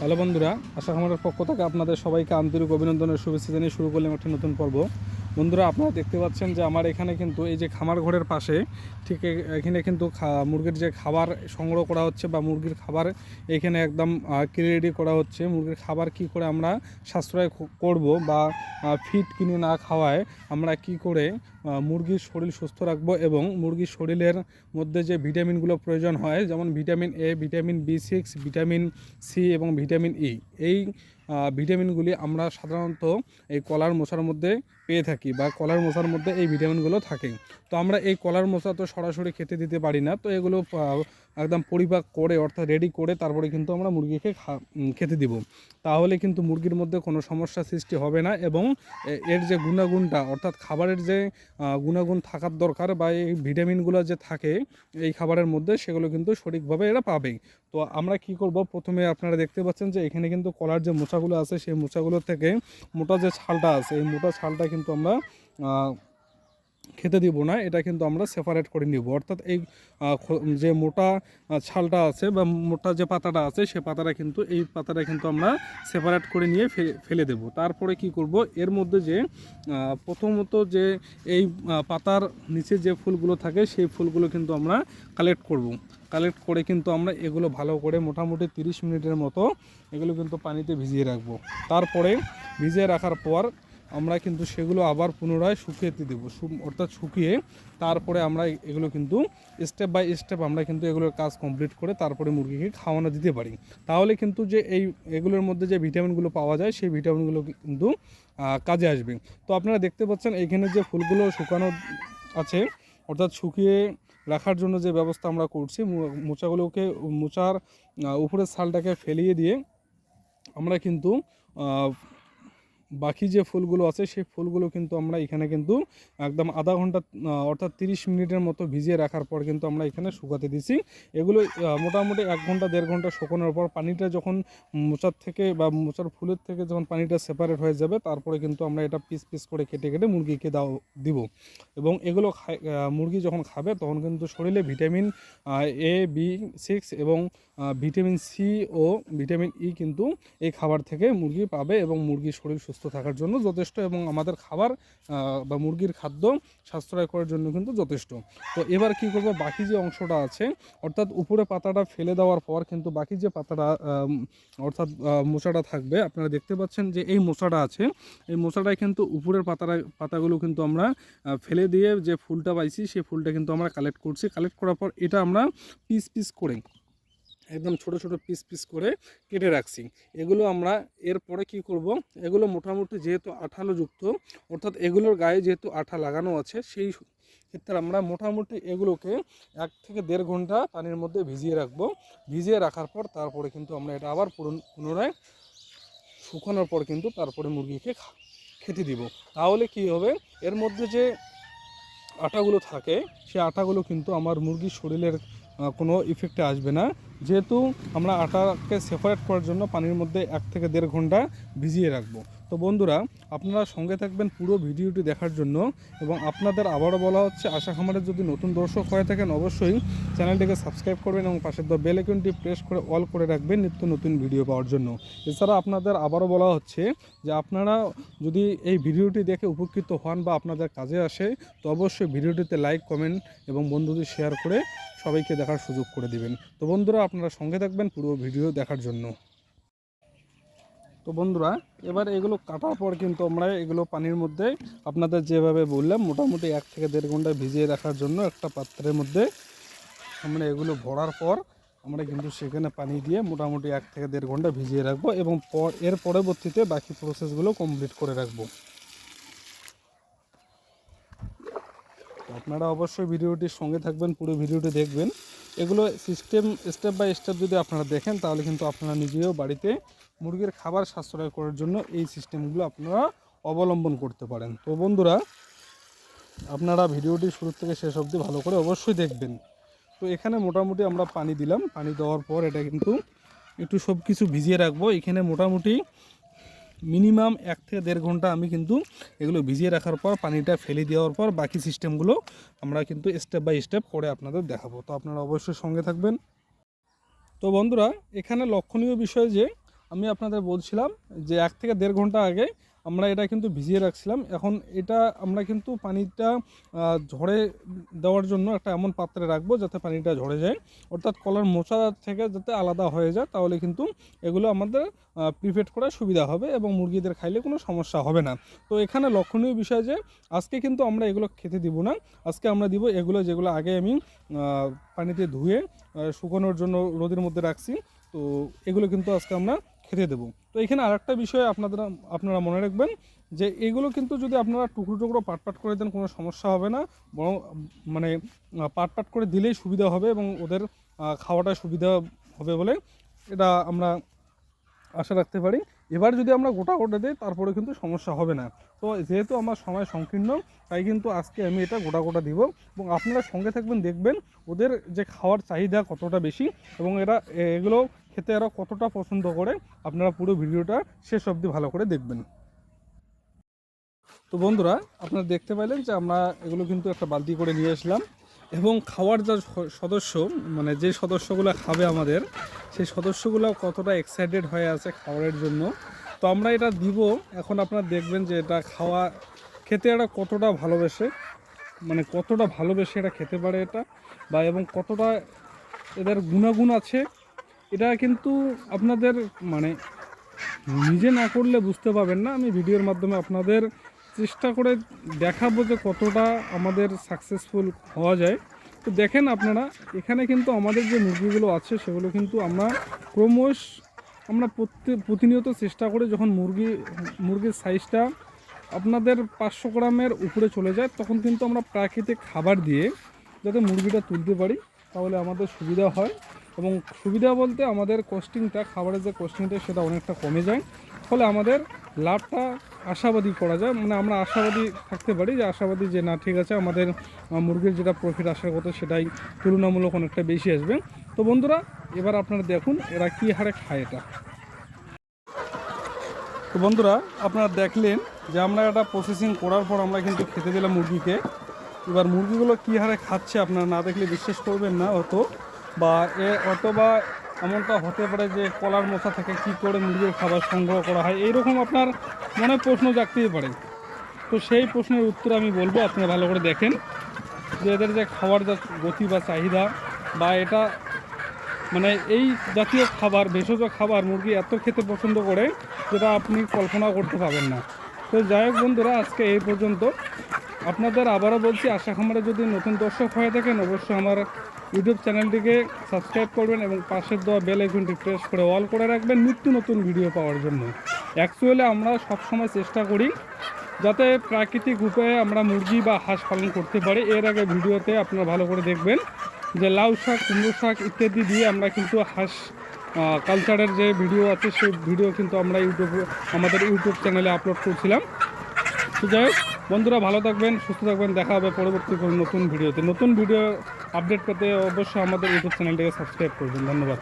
Hello বন্ধুরা, আশা আমার পক্ষ থেকে আপনাদের সবাইকে আন্তরিক অভিনন্দনের শুভেচ্ছা জানিয়ে শুরু করলাম একটা নতুন পর্ব। বন্ধুরা, আপনারা দেখতে পাচ্ছেন যে আমার এখানে কিন্তু এই যে খামার ঘরের পাশে, ঠিক এখানে কিন্তু মুরগির যে খাবার সংগ্রহ করা হচ্ছে বা মুরগির খাবার এখানে একদম রেডি করা হচ্ছে। মুরগির খাবার কি করে আমরা সাশ্রয় করব বা ফিট কিনে না খাওয়ায় আমরা কি করে মুরগির শরীর সুস্থ রাখব এবং মুরগির শরীরের মধ্যে যে ভিটামিনগুলো প্রয়োজন হয়, যেমন vitamin A vitamin B six vitamin C এবং ভিটামিন ই এই ভিটামিনগুলি আমরা সাধারণত এই কলার মশার মধ্যে পেয়ে থাকি বা কলার মশার মধ্যে এই ভিটামিনগুলো থাকে। তো আমরা এই কলার মশা তো সরাসরি খেতে দিতে পারি না, তো এগুলো একদম পরিপাক করে, অর্থাৎ রেডি করে তারপরে কিন্তু আমরা মুরগিকে খেতে দিব। তাহলে কিন্তু মুরগির মধ্যে কোনো সমস্যা সৃষ্টি হবে না এবং এর যে গুণাগুণটা, অর্থাৎ খাবারের যে গুণাগুণ থাকার দরকার বা এই ভিটামিনগুলো যে থাকে, এই খাবারের মধ্যে সেগুলো কিন্তু সঠিকভাবে এরা পাবে। তো আমরা কি করব? প্রথমে আপনারা দেখতে পাচ্ছেন যে এখানে কিন্তু কলার যে মোচাগুলো আছে, সেই মোচাগুলো থেকে মোটা যে ছালটা আছে, এই মোটা ছালটা কিন্তু আমরা খেতে দিব না, এটা কিন্তু আমরা সেপারেট করে নিব। অর্থাৎ এই যে মোটা ছালটা আছে বা মোটা যে পাতাটা আছে, সে পাতাটা কিন্তু, এই পাতাটা কিন্তু আমরা সেপারেট করে নিয়ে ফেলে দেব। তারপরে কি করব, এর মধ্যে যে প্রথমত যে এই পাতার নিচে যে ফুলগুলো থাকে, সেই ফুলগুলো কিন্তু আমরা কালেক্ট করব। কালেক্ট করে কিন্তু আমরা এগুলো ভালো করে মোটামুটি তিরিশ মিনিটের মতো এগুলো কিন্তু পানিতে ভিজিয়ে রাখব। তারপরে ভিজিয়ে রাখার পর আমরা কিন্তু সেগুলো আবার পুনরায় শুকিয়ে দেবো। অর্থাৎ শুকিয়ে তারপরে আমরা এগুলো কিন্তু স্টেপ বাই স্টেপ আমরা কিন্তু এগুলোর কাজ কমপ্লিট করে তারপরে মুরগিকে খাওয়ানো দিতে পারি। তাহলে কিন্তু যে এই এগুলোর মধ্যে যে ভিটামিনগুলো পাওয়া যায়, সেই ভিটামিনগুলো কিন্তু কাজে আসবে। তো আপনারা দেখতে পাচ্ছেন এখানে যে ফুলগুলো শুকানো আছে, অর্থাৎ শুকিয়ে রাখার জন্য যে ব্যবস্থা আমরা করছি মোচাগুলোকে, মোচার উপরের ছালটাকে ফেলিয়ে দিয়ে আমরা কিন্তু বাকি যে ফুলগুলো আছে, সেই ফুলগুলো কিন্তু আমরা এখানে কিন্তু একদম আধা ঘণ্টা অর্থাৎ তিরিশ মিনিটের মতো ভিজিয়ে রাখার পর কিন্তু আমরা এখানে শুকাতে দিছি। এগুলো মোটামুটি এক ঘণ্টা, দেড় ঘণ্টা শুকানোর পর পানিটা যখন মোচার থেকে বা মোচার ফুলের থেকে যখন পানিটা সেপারেট হয়ে যাবে, তারপরে কিন্তু আমরা এটা পিস পিস করে কেটে কেটে মুরগিকে দাও, দিব। এবং এগুলো মুরগি যখন খাবে, তখন কিন্তু শরীরে ভিটামিন এ, বি সিক্স এবং ভিটামিন সি ও ভিটামিন ই কিন্তু এই খাবার থেকে মুরগি পাবে এবং মুরগির শরীর সুস্থ থাকার জন্য যথেষ্ট এবং আমাদের খাবার বা মুরগির খাদ্য সাশ্রয় করার জন্য কিন্তু যথেষ্ট। তো এবার কি করব? বাকি যে অংশটা আছে, অর্থাৎ উপরে পাতাটা ফেলে দেওয়ার পর কিন্তু বাকি যে পাতাটা অর্থাৎ মোচাটা থাকবে, আপনারা দেখতে পাচ্ছেন যে এই মোচাটা আছে। এই মোচাটায় কিন্তু উপরের পাতাটা পাতাগুলো কিন্তু আমরা ফেলে দিয়ে যে ফুলটা পাইছি সেই ফুলটা কিন্তু আমরা কালেক্ট করছি। কালেক্ট করার পর এটা আমরা পিস পিস করে একদম ছোট ছোট পিস পিস করে কেটে রাখছি। এগুলো আমরা এরপরে কি করব? এগুলো মোটামুটি যেহেতু আঠালো যুক্ত, অর্থাৎ এগুলোর গায়ে যেহেতু আঠা লাগানো আছে, সেই ক্ষেত্রে আমরা মোটামুটি এগুলোকে এক থেকে দেড় ঘণ্টা পানির মধ্যে ভিজিয়ে রাখব। ভিজিয়ে রাখার পর তারপরে কিন্তু আমরা এটা আবার পুনর- পুনরায় শুকানোর পর কিন্তু তারপরে মুরগিকে খেতে দিব। তাহলে কি হবে? এর মধ্যে যে আটাগুলো থাকে সেই আটাগুলো কিন্তু আমার মুরগির শরীরের কোনো ইফেক্টে আসবে না। যেহেতু আমরা আটাকে সেপারেট করার জন্য পানির মধ্যে এক থেকে দেড় ঘণ্টা ভিজিয়ে রাখব। তো বন্ধুরা, আপনারা সঙ্গে থাকবেন পুরো ভিডিওটি দেখার জন্য এবং আপনাদের আবারও বলা হচ্ছে, আশা খামারের যদি নতুন দর্শক হয়ে থাকেন অবশ্যই চ্যানেলটিকে সাবস্ক্রাইব করবেন এবং পাশের দ্য বেল আইকনটি প্রেস করে অল করে রাখবেন নিত্য নতুন ভিডিও পাওয়ার জন্য। এছাড়া আপনাদের আবারও বলা হচ্ছে যে, আপনারা যদি এই ভিডিওটি দেখে উপকৃত হন বা আপনাদের কাজে আসে, তো অবশ্যই ভিডিওটিতে লাইক, কমেন্ট এবং বন্ধুদের শেয়ার করে সবাইকে দেখার সুযোগ করে দিবেন। তো বন্ধুরা, আপনারা সঙ্গে থাকবেন পুরো ভিডিও দেখার জন্য। তো বন্ধুরা, এবার এগুলো কাটার পর কিন্তু আমরা এগুলো পানির মধ্যে আপনাদের যেভাবে বললাম, মোটামুটি এক থেকে দেড় ঘণ্টা ভিজিয়ে রাখার জন্য একটা পাত্রের মধ্যে আমরা এগুলো ভরার পর আমরা কিন্তু সেখানে পানি দিয়ে মোটামুটি এক থেকে দেড় ঘণ্টা ভিজিয়ে রাখব এবং পর এর পরবর্তীতে বাকি প্রসেসগুলো কমপ্লিট করে রাখব। আপনারা অবশ্যই ভিডিওটির সঙ্গে থাকবেন, পুরো ভিডিওটি দেখবেন। এগুলো সিস্টেম স্টেপ বাই স্টেপ যদি আপনারা দেখেন, তাহলে কিন্তু আপনারা নিজেও বাড়িতে মুরগির খাবার সাশ্রয় করার জন্য এই সিস্টেমগুলো আপনারা অবলম্বন করতে পারেন। তো বন্ধুরা, আপনারা ভিডিওটি শুরু থেকে শেষ অবধি ভালো করে অবশ্যই দেখবেন। তো এখানে মোটামুটি আমরা পানি দিলাম। পানি দেওয়ার পর এটা কিন্তু একটু সব কিছু ভিজিয়ে রাখব। এখানে মোটামুটি মিনিমাম এক থেকে দেড় ঘণ্টা আমি কিন্তু এগুলো ভিজিয়ে রাখার পর, পানিটা ফেলে দেওয়ার পর বাকি সিস্টেমগুলো আমরা কিন্তু স্টেপ বাই স্টেপ করে আপনাদের দেখাবো। তো আপনারা অবশ্যই সঙ্গে থাকবেন। তো বন্ধুরা, এখানে লক্ষণীয় বিষয় যে, আমি আপনাদের বলছিলাম যে, এক থেকে দেড় ঘণ্টা আগে আমরা এটা কিন্তু ভিজিয়ে রাখছিলাম। এখন এটা আমরা কিন্তু পানিটা ঝরে দেওয়ার জন্য একটা এমন পাত্রে রাখব যাতে পানিটা ঝরে যায়। অর্থাৎ কলার মোচা থেকে যাতে আলাদা হয়ে যায়, তাহলে কিন্তু এগুলো আমাদের প্রিপেড করা সুবিধা হবে এবং মুরগিদের খাইলে কোনো সমস্যা হবে না। তো এখানে লক্ষণীয় বিষয় যে, আজকে কিন্তু আমরা এগুলো খেতে দিব না। আজকে আমরা দিব এগুলো যেগুলো আগে আমি পানিতে ধুয়ে শুকানোর জন্য রোদের মধ্যে রাখছি। তো এগুলো কিন্তু আজকে আমরা খেতে দেবো। তো এখানে আরেকটা বিষয় আপনাদের, আপনারা মনে রাখবেন যে এগুলো কিন্তু যদি আপনারা টুকরো টুকরো পাট পাট করে দেন, কোনো সমস্যা হবে না। বরং মানে পাট পাট করে দিলেই সুবিধা হবে এবং ওদের খাওয়াটা সুবিধা হবে বলে এটা আমরা আশা রাখতে পারি। এবার যদি আমরা গোটা গোটা দিই, তারপরে কিন্তু সমস্যা হবে না। তো যেহেতু আমার সময় সংকীর্ণ, তাই কিন্তু আজকে আমি এটা গোটা গোটা দিব এবং আপনারা সঙ্গে থাকবেন, দেখবেন ওদের যে খাওয়ার চাহিদা কতটা বেশি এবং এরা, এগুলো খেতে এরা কতটা পছন্দ করে, আপনারা পুরো ভিডিওটা শেষ অবধি ভালো করে দেখবেন। তো বন্ধুরা, আপনারা দেখতে পাইলেন যে আমরা এগুলো কিন্তু একটা বালতি করে নিয়ে আসলাম এবং খাওয়ার যা সদস্য মানে যে সদস্যগুলো খাবে আমাদের, সেই সদস্যগুলো কতটা এক্সাইটেড হয়ে আছে খাওয়ারের জন্য। তো আমরা এটা দিব, এখন আপনারা দেখবেন যে এটা খাওয়া, খেতে এরা কতটা ভালোবেসে মানে কতটা ভালোবেসে এটা খেতে পারে এটা, বা এবং কতটা এদের গুণাগুণ আছে এটা কিন্তু আপনাদের মানে নিজে না করলে বুঝতে পারবেন না। আমি ভিডিওর মাধ্যমে আপনাদের চেষ্টা করে দেখাবো যে কতটা আমাদের সাকসেসফুল হওয়া যায়। তো দেখেন আপনারা, এখানে কিন্তু আমাদের যে মুরগিগুলো আছে, সেগুলো কিন্তু আমরা ক্রমশ আমরা প্রতি- প্রতিনিয়ত চেষ্টা করি যখন মুরগি, মুরগির সাইজটা আপনাদের পাঁচশো গ্রামের উপরে চলে যায়, তখন কিন্তু আমরা প্রাকৃতিক খাবার দিয়ে যাতে মুরগিটা তুলতে পারি, তাহলে আমাদের সুবিধা হয়। এবং সুবিধা বলতে আমাদের কস্টিংটা খাবারের যে কস্টিংটা সেটা অনেকটা কমে যায়। ফলে আমাদের লাভটা আশাবাদী করা যায়। মানে আমরা আশাবাদী থাকতে পারি যে আশাবাদী যে না, ঠিক আছে, আমাদের মুরগির যেটা প্রফিট আসার কথা, সেটাই তুলনামূলক অনেকটা বেশি আসবে। তো বন্ধুরা, এবার আপনারা দেখুন এরা কী হারে খায় এটা। তো বন্ধুরা, আপনারা দেখলেন যে আমরা এটা প্রসেসিং করার পর আমরা কিন্তু খেতে দিলাম মুরগিকে। এবার মুরগিগুলো কী হারে খাচ্ছে আপনারা না দেখলে বিশ্বাস করবেন না, অত বা এ অথবা এমনটা হতে পারে যে কলার মশা থেকে কি করে মুরগির খাবার সংগ্রহ করা হয়, এইরকম আপনার মনে প্রশ্ন জাগতেই পারে। তো সেই প্রশ্নের উত্তর আমি বলব আপনি ভালো করে দেখেন যে এদের যে খাওয়ার যা গতি বা চাহিদা বা এটা মানে এই জাতীয় খাবার, ভেষজ খাবার, মুরগি এত খেতে পছন্দ করে যেটা আপনি কল্পনা করতে পারবেন না। তো যাই হোক বন্ধুরা, আজকে এই পর্যন্ত। আপনাদের আবারও বলছি, আশা খামারে যদি নতুন দর্শক হয়ে থাকেন, অবশ্যই আমার ইউটিউব চ্যানেলটিকে সাবস্ক্রাইব করবেন এবং পাশের দেওয়া বেল আইকনটি প্রেস করে অল করে রাখবেন নিত্য নতুন ভিডিও পাওয়ার জন্য। অ্যাকচুয়ালি আমরা সবসময় চেষ্টা করি যাতে প্রাকৃতিক উপায়ে আমরা মুরগি বা হাঁস পালন করতে পারি। এর আগে ভিডিওতে আপনারা ভালো করে দেখবেন যে লাউ শাক, কুমড়ো শাক ইত্যাদি দিয়ে আমরা কিন্তু হাঁস কালচারের যে ভিডিও আছে, সেই ভিডিও কিন্তু আমরা ইউটিউব, আমাদের ইউটিউব চ্যানেলে আপলোড করছিলাম। তো যাই হোক, বন্ধুরা ভালো থাকবেন, সুস্থ থাকবেন, দেখা হবে পরবর্তী কোনো নতুন ভিডিওতে। নতুন ভিডিও আপডেট পেতে অবশ্যই আমাদের ইউটিউব চ্যানেলটাকে সাবস্ক্রাইব করবেন। ধন্যবাদ।